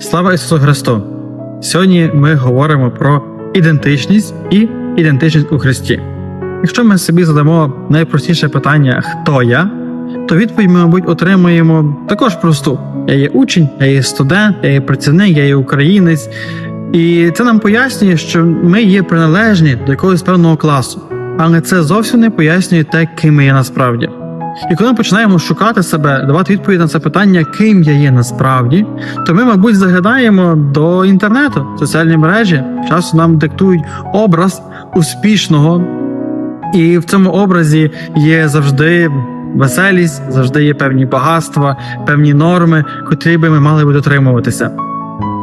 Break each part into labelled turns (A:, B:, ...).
A: Слава Ісусу Христу! Сьогодні ми говоримо про ідентичність і ідентичність у Христі. Якщо ми собі задамо найпростіше питання Хто я? то відповідь ми, мабуть, отримуємо також просту: я є учень, я є студент, я є працівник, я є українець. І це нам пояснює, що ми є приналежні до якогось певного класу, але це зовсім не пояснює те, ким ми є насправді. І коли ми починаємо шукати себе, давати відповідь на це питання, ким я є насправді, то ми, мабуть, заглядаємо до інтернету, соціальні мережі. Часу нам диктують образ успішного, і в цьому образі є завжди веселість, завжди є певні багатства, певні норми, котрі би ми мали би дотримуватися.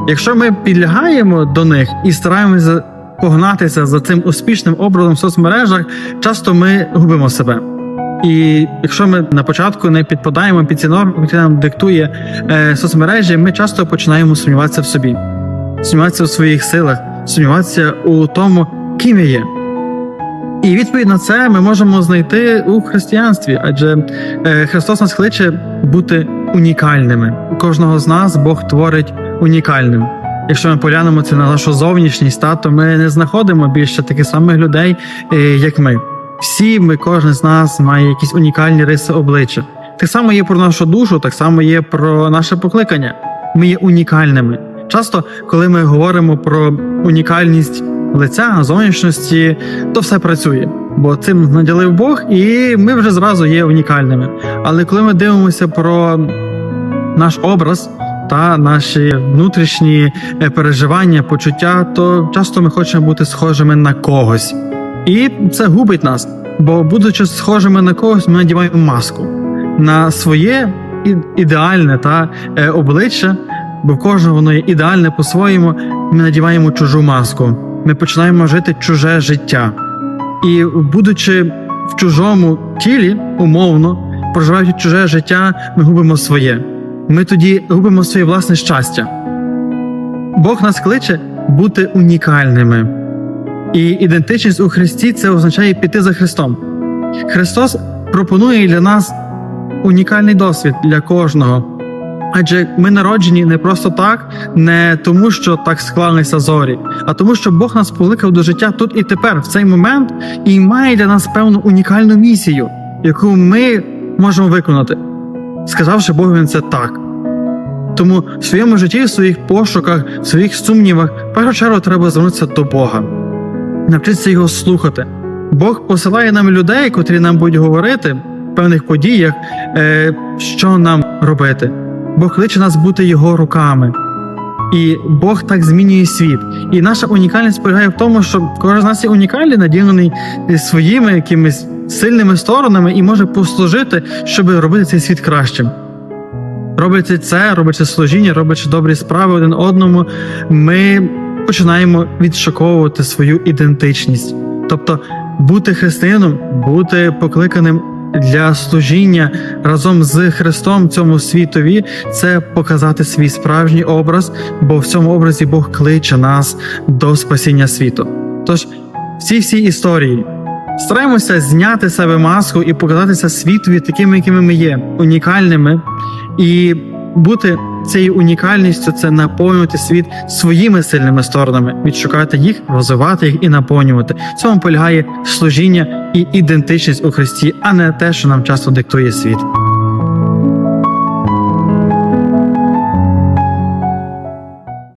A: Якщо ми підлягаємо до них і стараємося погнатися за цим успішним образом в соцмережах, часто ми губимо себе. І якщо ми на початку не підпадаємо під ці норми, які нам диктує е, соцмережі, ми часто починаємо сумніватися в собі, сумніватися у своїх силах, сумніватися у тому, ким я є. І відповідь на це ми можемо знайти у християнстві, адже е, Христос нас кличе бути унікальними. Кожного з нас Бог творить унікальним. Якщо ми поглянемо це на нашу зовнішність, та, то ми не знаходимо більше таких самих людей, е, як ми. Всі ми, кожен з нас має якісь унікальні риси обличчя. Так само є про нашу душу, так само є про наше покликання. Ми є унікальними. Часто, коли ми говоримо про унікальність лиця, зовнішності, то все працює, бо цим наділив Бог, і ми вже зразу є унікальними. Але коли ми дивимося про наш образ та наші внутрішні е, переживання, почуття, то часто ми хочемо бути схожими на когось. І це губить нас, бо, будучи схожими на когось, ми надіваємо маску на своє ідеальне та е, обличчя, бо в кожного воно є ідеальне по-своєму. Ми надіваємо чужу маску. Ми починаємо жити чуже життя. І, будучи в чужому тілі, умовно, проживаючи чуже життя, ми губимо своє. Ми тоді губимо своє власне щастя. Бог нас кличе бути унікальними. І ідентичність у Христі це означає піти за Христом. Христос пропонує для нас унікальний досвід для кожного. Адже ми народжені не просто так, не тому, що так склалися зорі, а тому, що Бог нас покликав до життя тут і тепер, в цей момент, і має для нас певну унікальну місію, яку ми можемо виконати, сказавши Богові це так. Тому в своєму житті, в своїх пошуках, в своїх сумнівах, в першу чергу треба звернутися до Бога, навчитися його слухати. Бог посилає нам людей, котрі нам будуть говорити в певних подіях, е, що нам робити. Бог кличе нас бути його руками. І Бог так змінює світ. І наша унікальність полягає в тому, що кожен з нас є унікальний, наділений своїми якимись сильними сторонами і може послужити, щоб робити цей світ кращим. Робити це, робячи служіння, робячи добрі справи один одному, ми починаємо відшуковувати свою ідентичність. Тобто бути християном, бути покликаним для служіння разом з Христом цьому світові це показати свій справжній образ, бо в цьому образі Бог кличе нас до спасіння світу. Тож в цій всій історії стараємося зняти себе маску і показатися світові такими, якими ми є, унікальними, і бути цією унікальністю це наповнювати світ своїми сильними сторонами, відшукати їх, розвивати їх і наповнювати. В цьому полягає служіння і ідентичність у Христі, а не те, що нам часто диктує світ.